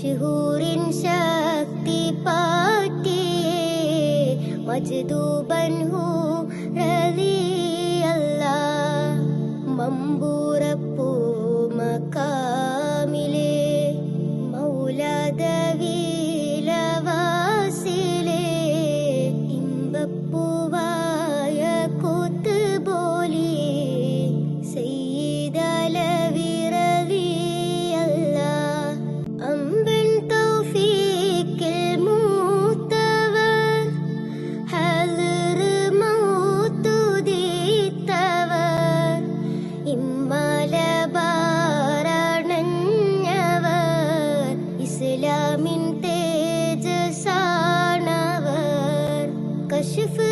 മഷ്ഹൂറിൻ Shakti പാറ്റിയേ മജ്ദൂബൻ who റളിയല്ല മമ്പൂറപ്പൂ മക്കാമിലേ മൗലാദവി